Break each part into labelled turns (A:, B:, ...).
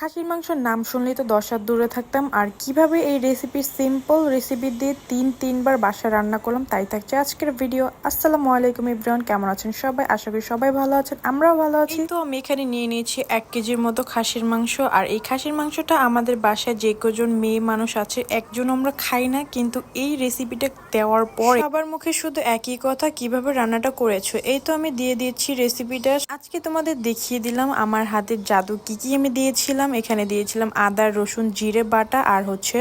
A: খাসির মাংসর নাম শুনলেই তো দশ হাত দূরে থাকতাম। আর কীভাবে এই রেসিপি সিম্পল রেসিপি দিয়ে তিন তিনবার বাসা রান্না করলাম তাই থাকছে আজকের ভিডিও আসসালামু আলাইকুম ইব্রাহিম কেমন আছেন সবাই? আশা করি সবাই ভালো আছেন আমরাও ভালো আছি। তো আমি এখানে নিয়ে নিয়েছি এক কেজির মতো খাসির মাংস। আর এই খাসির মাংসটা আমাদের বাসায় যে কজন মেয়ে মানুষ আছে একজন আমরা খাই না কিন্তু এই রেসিপিটা দেওয়ার পর সবার মুখে শুধু একই কথা কীভাবে রান্নাটা করেছ? এই তো আমি দিয়ে দিয়েছি রেসিপিটা আজকে তোমাদের দেখিয়ে দিলাম আমার হাতের জাদু কি কি আমি দিয়েছিলাম। এখানে দিয়েছিলাম আদা, রসুন, জিরে বাটা আর হচ্ছে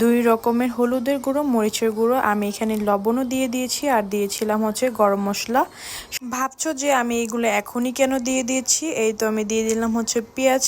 A: দুই রকমের হলুদের গুঁড়ো, মরিচের গুঁড়ো। আমি এখানে লবণও দিয়ে দিয়েছি আর দিয়েছিলাম হচ্ছে গরম মশলা। ভাবছ যে আমি এইগুলো এখনই কেন দিয়ে দিয়েছি? এই তো আমি দিয়ে দিলাম হচ্ছে পেঁয়াজ।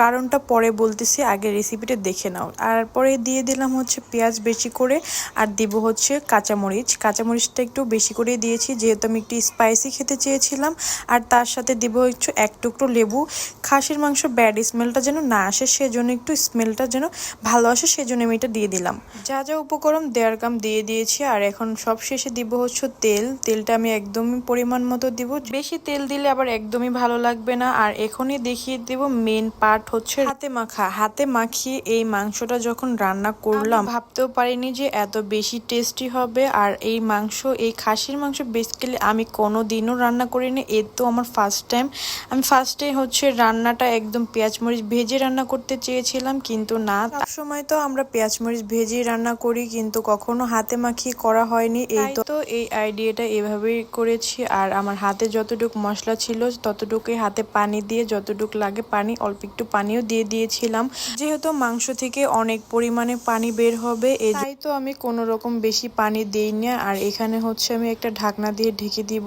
A: কারণটা পরে বলতেছি, আগে রেসিপিটা দেখে নাও। আর পরে দিয়ে দিলাম হচ্ছে পেঁয়াজ বেশি করে আর দিব হচ্ছে কাঁচামরিচ। কাঁচামরিচটা একটু বেশি করে দিয়েছি, যেহেতু আমি একটু স্পাইসি খেতে চেয়েছিলাম। আর তার সাথে দিব হচ্ছে এক টুকরো লেবু। খাসির মাংস ব্যাড স্মেলটা যেন না আসে সেজন্য একটু স্মেলটা যেন ভালো আসে সেজন্য আমি এটা দিয়ে দিলাম। যা যা উপকরণ দেওয়ার কাম দিয়ে দিয়েছি আর এখন সব শেষে দিব হচ্ছে তেল। তেলটা আমি একদমই পরিমাণ মতো দিব। বেশি তেল দিলে আবার একদমই ভালো লাগবে না। আর এখনই দেখিয়ে দেব মেন পার্ট হচ্ছে হাতে মাখা। হাতে মাখিয়ে এই মাংসটা যখন রান্না করলাম ভাবতেও পারিনি যে এত বেশি টেস্টি হবে। আর এই মাংস এই খাসির মাংস বেসিক্যালি আমি কোনো দিনও রান্না করিনি। এর তো আমার ফার্স্ট টাইম আমি ফার্স্টে হচ্ছে রান্নাটা একদম পেঁয়াজ মরিচ ভেজে রান্না করতে চেয়েছিলাম কিন্তু না। তার সময় তো আমরা পেঁয়াজ মরিচ ভেজেই রান্না করি কিন্তু কখনো হাতে মাখিয়ে করা হয়নি। এই তো তো এই আইডিয়াটা এভাবেই করেছি আর আমার হাতে যতটুকু মশলা ছিল ততটুকুই হাতে পানি দিয়ে যতটুকু লাগে পানি অল্প একটু পানিও দিয়ে দিয়েছিলাম। যেহেতু মাংস থেকে অনেক পরিমাণে পানি বের হবে এই তাই তো আমি কোনো রকম বেশি পানি দেই না আর এখানে হচ্ছে আমি একটা ঢাকনা দিয়ে ঢেকে দিব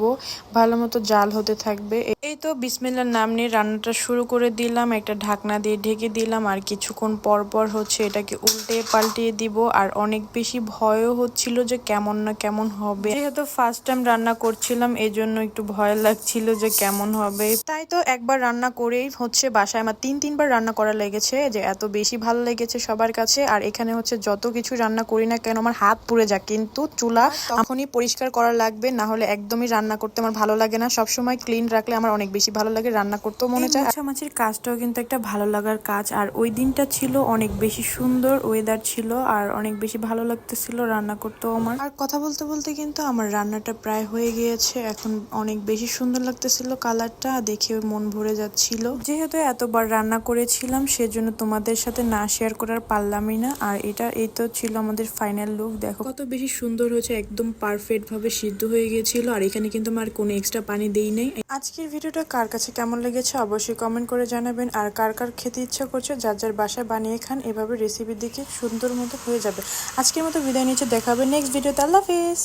A: ভালো মতো জাল হতে থাকবে। এই তো বিসমিল্লার নাম নিয়ে রান্নাটা শুরু করে দিলাম একটা ঢাকনা দিয়ে ঢেকে দিলাম আর কিছুক্ষণ পর পর হচ্ছে এটাকে উল্টে পাল্টিয়ে দিব আর অনেক বেশি ভয়ও হচ্ছিল যে কেমন না কেমন হবে। যেহেতু ফার্স্ট টাইম রান্না করছিলাম এই জন্য একটু ভয় লাগছিল যে কেমন হবে। তাই তো একবার রান্না করেই হচ্ছে বাসায় আমার তিন তিনবার রান্না করা লেগেছে যে এত বেশি ভালো লেগেছে সবার কাছে আর এখানে হচ্ছে যত কিছু রান্না করি না কেন আমার হাত পুড়ে যায় কিন্তু চুলা তখনই পরিষ্কার করা লাগবে না হলে একদমই রান্না করতে আমার ভালো লাগে না। সবসময় ক্লিন রাখলে আমার অনেক বেশি ভালো লাগে রান্না করতেও মনে চায়। মাছের কাজটাও কিন্তু একটা ভালো লাগার কাজ আর ওই দিনটা ছিল অনেক বেশি সুন্দর ওয়েদার ছিল আর অনেক বেশি ভালো লাগতেছিল রান্না করতেও আমার। আর কথা বলতে বলতে কিন্তু আমার রান্নাটা প্রায় হয়ে গিয়েছে এখন অনেক বেশি সুন্দর লাগতেছিল কালারটা দেখে মন ভরে যাচ্ছিল। যেহেতু এতবার রান্না করেছিলাম সেজন্য তোমাদের সাথে না শেয়ার করার পারলামই না আর এটা এই তো ছিল আমাদের ফাইনাল লুক দেখো। কত বেশি সুন্দর হয়েছে একদম পারফেক্ট ভাবে সিদ্ধ হয়ে গিয়েছিল আর এখানে কিন্তু আমার কোনো এক্সট্রা পানি দেই নাই। আজকের ভিডিওটা কার কাছে কেমন লেগেছে অবশ্যই কমেন্ট করে জানাবেন। আর কার কার খেতে ইচ্ছা করছে, যার যার বাসায় বানিয়ে খান, এভাবে রেসিপি দিকে সুন্দর মতো হয়ে যাবে। আজকের মতো বিদায় নিচ্ছে, দেখাবে নেক্সট ভিডিওতে আল্লাহ হাফিজ।